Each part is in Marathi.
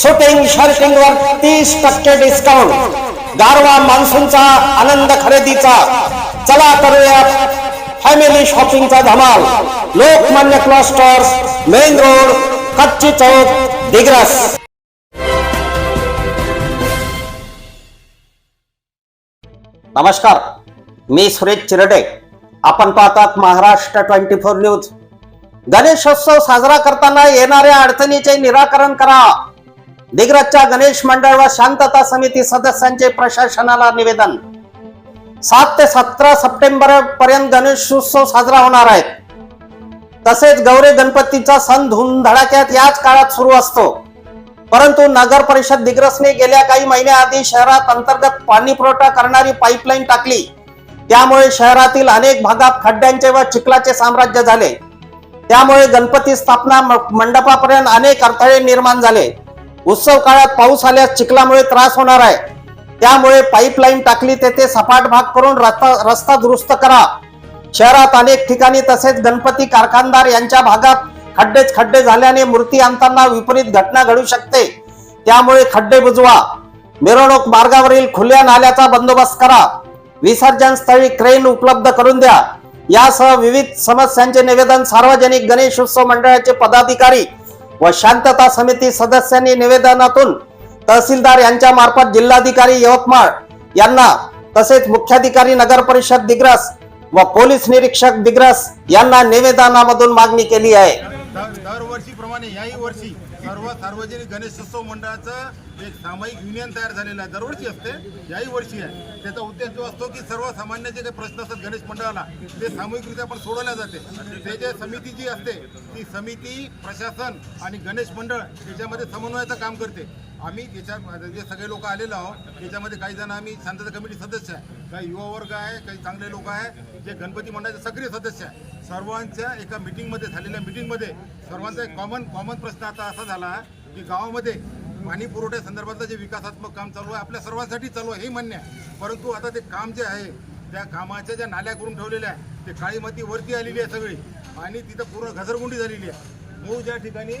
शूटिंग शर्टिंग वर तीस टक्के डिस्काउंट गारवा मान्सूनचा आनंद खरेदीचा. चला करूया फॅमिली शॉपिंगचा धमाल. लोकमान्य क्लॉस्टर्स मेन रोड कच्ची चौक दिग्रस. नमस्कार मी सुरेश चिरडे. आपण पाहतात Maharashtra twenty four News. Ganeshotsav साजरा करताना येणाऱ्या अडचणीचे निराकरण करा. दिग्रजच्या गणेश मंडळ व शांतता समिती सदस्यांचे प्रशासनाला निवेदन. सात ते सतरा सप्टेंबर पर्यंत गणेशोत्सव साजरा होणार आहे. तसेच गौरी गणपतीचा सण धूमधडाक्यात याच काळात सुरू असतो. परंतु नगर परिषद दिग्रसने गेल्या काही महिन्याआधी शहरात अंतर्गत पाणी पुरवठा करणारी पाईपलाईन टाकली. त्यामुळे शहरातील अनेक भागात खड्ड्यांचे व चिखलाचे साम्राज्य झाले. त्यामुळे गणपती स्थापना म- मंडपापर्यंत अनेक अडथळे निर्माण झाले. उत्सव काळात पाऊस आल्यास चिखलामुळे त्रास होणार आहे. त्यामुळे पाईपलाईन टाकली तेथे सपाट भाग करून रस्ता रस्ता दुरुस्त करा. शहरात अनेक ठिकाणी तसेच गणपती कारखानदार यांच्या भागात खड्डेच खड्डे झाल्याने मूर्ती आणताना विपरीत घटना घडू शकते. त्यामुळे खड्डे बुजवा. मिरवणूक मार्गावरील खुल्या नाल्याचा बंदोबस्त करा. विसर्जन स्थळी क्रेन उपलब्ध करून द्या. यासह विविध समस्यांचे निवेदन सार्वजनिक गणेश उत्सव मंडळाचे पदाधिकारी व शांतता समिती सदस्यांनी निवेदनातून तहसीलदार यांच्या मार्फत जिल्हाधिकारी यवतमाळ यांना तसेच मुख्याधिकारी नगर परिषद दिग्रस व पोलीस निरीक्षक दिग्रस यांना निवेदनामधून मागणी केली आहे. दर- दरवर्षीप्रमाणे याही वर्षी सर्व सार्वजनिक गणेशोत्सव मंडळाचं एक सामायिक युनियन तयार झालेलं आहे दरवर्षी असते याही वर्षी आहे. त्याचा उद्देश जो असतो की सर्वसामान्य जे काही प्रश्न असतात गणेश मंडळाला ते सामूहिकरित्या पण सोडवल्या जाते. ते जे समिती जी असते ती समिती प्रशासन आणि गणेश मंडळ याच्यामध्ये समन्वयाचं काम करते. आम्ही याच्या जे सगळे लोक आलेलो आहोत त्याच्यामध्ये काही जण आम्ही शांतता कमिटी सदस्य आहे. काही युवा वर्ग आहे काही चांगले लोक आहे जे गणपती मंडळाचे सक्रिय सदस्य आहे. सर्वांच्या एका मीटिंगमध्ये झालेल्या मीटिंगमध्ये सर्वांचा एक कॉमन कॉमन प्रश्न आता असा झाला की गावामध्ये पाणी पुरवठ्या संदर्भातलं जे विकासात्मक काम चालू आहे आपल्या सर्वांसाठी चालू आहे हे मान्य आहे. परंतु आता ते काम जे आहे त्या कामाच्या ज्या नाल्या करून ठेवलेल्या आहे ते काळी माती वरती आलेली आहे सगळी. आणि तिथं पूर्ण घसरगुंडी झालेली आहे. मूळ ज्या ठिकाणी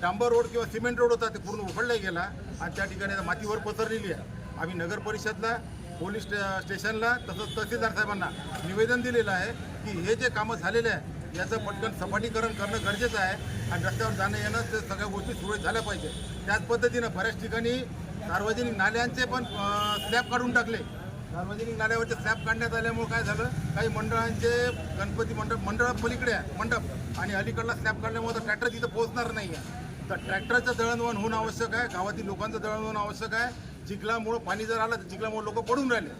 डांबर रोड किंवा सिमेंट रोड होता ते पूर्ण उखडला गेला आणि त्या ठिकाणी मातीवर पसरलेली आहे. आम्ही नगर परिषदला पोलीस स्टेशनला तसंच तहसीलदार साहेबांना निवेदन दिलेलं आहे की हे जे कामं झालेले आहे याचं पटकन सपाटीकरण करणं गरजेचं आहे आणि रस्त्यावर जाणं येणं ते सगळ्या गोष्टी सुरळीत झाल्या पाहिजे. त्याच पद्धतीनं बऱ्याच ठिकाणी सार्वजनिक नाल्यांचे पण स्लॅब काढून टाकले. सार्वजनिक नाल्यावरचे स्लॅब काढण्यात आल्यामुळे काय झालं? काही मंडळांचे गणपती मंडप मंडळ पलीकडे आहे मंडप. आणि अलीकडला स्लॅब काढल्यामुळे तर ट्रॅक्टर तिथं पोहोचणार नाही आहे. तर ट्रॅक्टरचं दळणवळण होणं आवश्यक आहे गावातील लोकांचं दळणवळण आवश्यक आहे. चिखलामुळं पाणी जर आलं तर चिखलामुळे लोक पडून राहिले.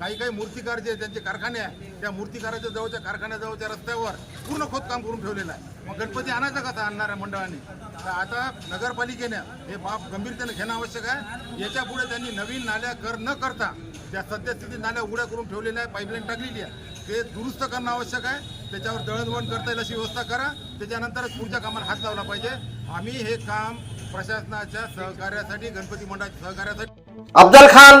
काही काही मूर्तिकार जे त्यांचे कारखाने आहे त्या मूर्तिकाराच्या जवळच्या कारखान्याजवळच्या रस्त्यावर पूर्ण खोदकाम करून ठेवलेलं आहे. मग गणपती आणायचा कसा आणणाऱ्या मंडळाने? तर आता नगरपालिकेने हे बाब गंभीरतेने घेणं आवश्यक आहे. याच्यापुढे त्यांनी नवीन नाल्या कर न करता त्या सद्यस्थितीत नाल्या उघड्या करून ठेवलेल्या आहे पाईपलाईन टाकलेली आहे. ते दुरुस्त करणं आवश्यक आहे. त्याच्यावर दळणवळण करता येईल अशी व्यवस्था करा. त्याच्यानंतरच पुढच्या कामाला हात लावला पाहिजे. आम्ही हे काम प्रशासनाच्या सहकार्यासाठी गणपती मंडळाच्या सहकार्यासाठी अफजल खान